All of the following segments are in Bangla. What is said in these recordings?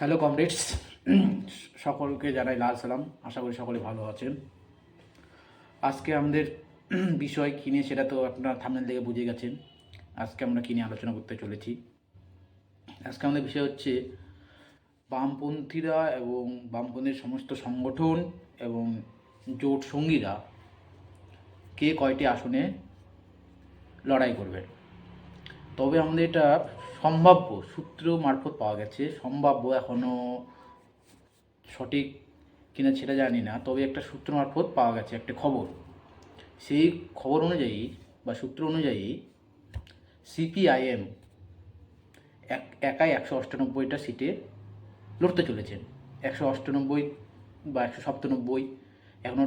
হ্যালো কমরেডস, সকলকে জানাই লাল সালাম। আশা করি সকলে ভালো আছেন। আজকে আমাদের বিষয় কিনে সেটা তো আপনারা থামনেল থেকে বুঝে গেছেন। আজকে আমরা কিনে আলোচনা করতে চলেছি? আজকে আমাদের বিষয় হচ্ছে বামপন্থীরা এবং বামপন্থীর সমস্ত সংগঠন এবং জোট সঙ্গীরা কে কয়টি আসনে লড়াই করবে? তবে আমাদের এটা সম্ভাব্য সূত্র মারফত পাওয়া গেছে। সম্ভাব্য এখনও সঠিক কিনা সেটা জানি না, তবে একটা সূত্র মারফত পাওয়া গেছে, একটা খবর। সেই খবর অনুযায়ী বা সূত্র অনুযায়ী সিপিআইএম এক, একাই একশো অষ্টানব্বইটা সিটে লড়তে চলেছেন একশো অষ্টানব্বই বা একশো সপ্তানব্বই এখনও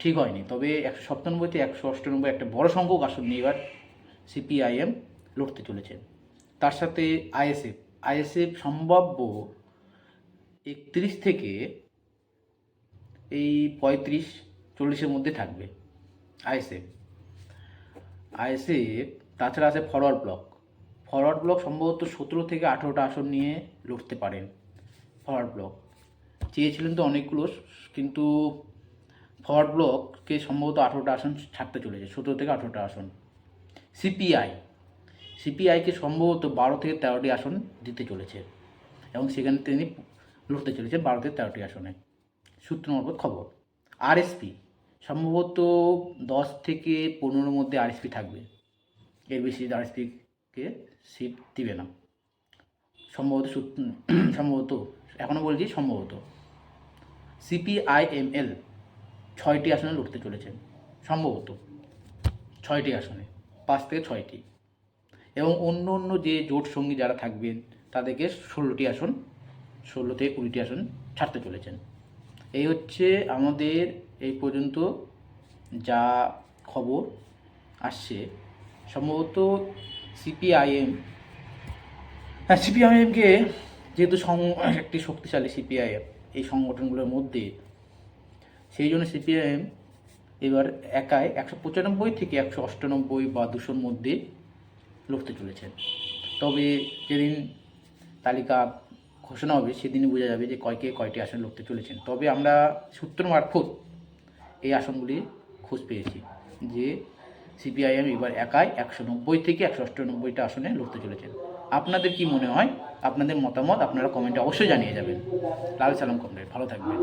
ঠিক হয়নি, তবে একশো সপ্তানব্বইতে একশো অষ্টানব্বই একটা বড় সংখ্যক আসন নিয়ে এবার সিপিআইএম লড়তে চলেছেন। তার সাথে আইএসএফ। আইএসএফ সম্ভাব্য একত্রিশ থেকে এই পঁয়ত্রিশ, চল্লিশের মধ্যে থাকবে আইএসএফ। আইএসএফ, তাছাড়া আছে ফরওয়ার্ড ব্লক। ফরওয়ার্ড ব্লক সম্ভবত সতেরো থেকে আঠেরোটা আসন নিয়ে লড়তে পারেন ফরওয়ার্ড ব্লক। চেয়েছিলেন তো অনেকগুলো, কিন্তু ফরওয়ার্ড ব্লককে সম্ভবত আঠেরোটা আসন ছাড়তে চলেছে, সতেরো থেকে আঠেরোটা আসন। সিপিআই সিপিআইকে সম্ভবত বারো থেকে তেরোটি আসন দিতে চলেছে এবং সেখানে তিনি লড়তে চলেছেন বারো থেকে তেরোটি আসনে। সূত্র মারফত খবর আরএসপি সম্ভবত দশ থেকে পনেরোর মধ্যে আরএসপি থাকবে। এর বেশি আরএসপিকে সিট দিবে না। সম্ভবত সম্ভবত এখনও বলছি সম্ভবত। সিপিআইএমএল ছয়টি আসনে লড়তে চলেছেন সম্ভবত ছয়টি আসনে, পাঁচ থেকে ছয়টি। এবং অন্য অন্য যে জোট সঙ্গী যারা থাকবেন, তাদেরকে ষোলোটি আসন ষোলো থেকে কুড়িটি আসন ছাড়তে চলেছেন। এই হচ্ছে আমাদের এই পর্যন্ত যা খবর আসছে। সম্ভবত সিপিআইএম হ্যাঁ সিপিআইএমকে যেহেতু একটি শক্তিশালী সিপিআইএম, এই সংগঠনগুলোর মধ্যে, সেই জন্য সিপিআইএম এবার একাই একশো পঁচানব্বই থেকে একশো অষ্টানব্বই বা দুশোর মধ্যে লড়তে চলেছেন। তবে যেদিন তালিকা ঘোষণা হবে, সেদিনই বোঝা যাবে যে কয়কে কয়টি আসন লড়তে চলেছেন। তবে আমরা সূত্র মারফত এই আসনগুলি খোঁজ পেয়েছি যে সিপিআইএম এবার একাই একশো নব্বই থেকে একশো অষ্টানব্বইটা আসনে লড়তে চলেছেন। আপনাদের কি মনে হয়? আপনাদের মতামত আপনারা কমেন্টে অবশ্যই জানিয়ে যাবেন। লাল সালাম কমরেড, ভালো থাকবেন।